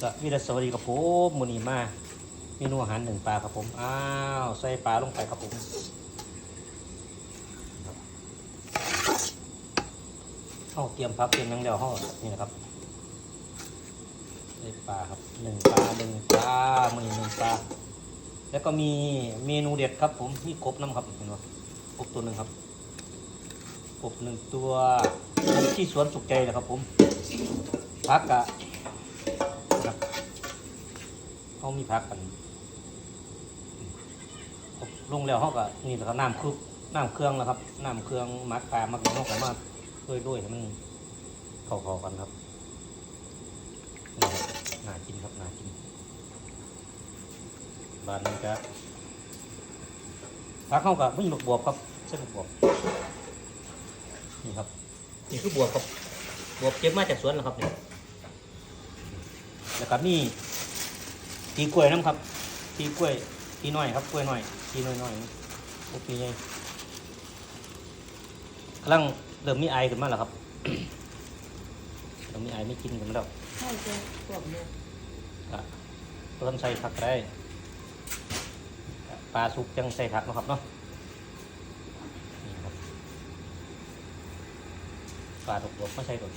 สวีดัสวัสดีครับผมมือนีมาเมนูอาหารหนึ่งปลาครับผม อ้าว ใส่ปลาลงไปครับผมเข้าเตรียมพักเตรียมนังเดียวเข้านี่นะครับใส่ปลาครับหนึ่งปลาหนึ่งปลามือนีหนึ่งปลา แล้วก็มีเมนูเด็ดครับผม มีกบน้ำครับเห็นไหมกบตัวหนึ่งครับกบหนึ่งตัวที่สวนสุขใจนะครับผมพักกะ เขามีพักกันลงแล้วเขาก็นี่แหละครับน้ำคือน้ำเครื่องแล้วครับน้ำเครื่องมักปลามักอย่างเขาก็มาด้วยด้วยๆให้มันเข้าๆกันครับนี่ครับน่ากินครับน่ากินบานนี้ก็พักเข้ากับไม่มีบักบวบครับใช่บักบวบนี่ครับนี่คือบวบครับบวบเก็บมาจากสวนแล้วครับเนี่ยแล้วก็มี ตีกล้วยน้ำครับ ตีกล้วยตีน้อยครับกล้วยน้อยตีน้อยน้อยๆโอเคไงกำลังเริ่มมีไอขึ้นมาแล้วครับเริ่มมีไอไม่กินกันมาแล้วใช่จะกล่อมเนี่ยก็เพิ่มใส่ผักก็ได้ก็ปลาสุกยังใส่ผักเนาะครับเนาะนี่ครับปลาดกๆไม่ใส่ดอก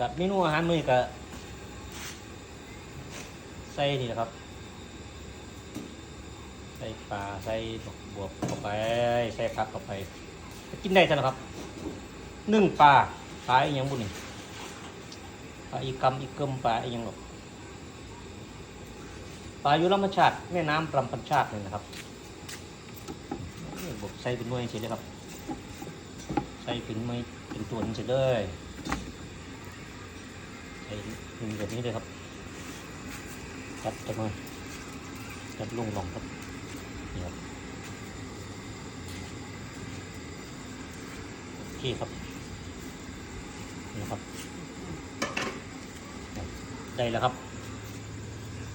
กับเมนูอาหารมื้อนี้ก็ใส่นี่แหละครับ ใส่ปลาใส่บวบเข้าไป ใส่ผักเข้าไป กินได้ใช่ไหมครับนึ่งปลาปลาอีหยังบุญนี่ปลาอีกำอีกเกิมปลาอีหยังหรอกปลาอยู่ธรรมชาติแม่น้ำลำพันชาติเลยนะครับนี่บใส่เป็นหน่วยเฉยเลยครับ ใส่เป็นไม่เป็นตัวนี้เฉยเลย ใส่เป็นแบบนี้เลยครับจัดจังเลยจัดลงลงครับนี่ครับโอเคครับนี่นะครับ ได้แล้วครับ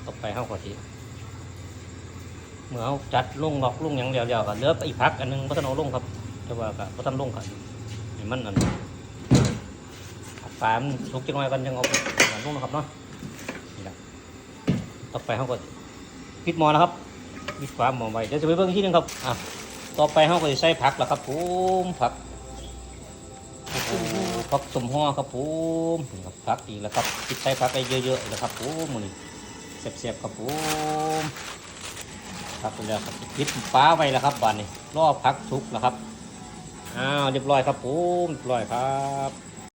ต่อไปเข้าขอทีเมื่อเขาจัดลงหลอกลงอย่างเดียวๆก็เลืออีกพักอันหนึงพัฒนาลงครับ แต่ว่าก็พัฒนาลงครับนี่มันอัน ปามันสุกจังหน่อยกันยังเอาไปลงนะครับเนาะนี่แหละต่อไปเขาก็ปิดหม้อนะครับปิดฝาหม้อไว้เดี๋ยวจะไปเบิ่งอีกที่นึงครับอะต่อไปเขาก็จะใส่ผักแล้วครับผมผักผักสมห่อครับผมครับผักอีกแล้วครับติดใส่ผักไปเยอะๆแล้วครับผมมือนี้เสียบๆครับผมครับไปแล้วครับปิดฟ้าไว้แล้วครับบานนี้รอผักสุกแล้วครับอ้าวเรียบร้อยครับผมเรียบร้อยครับ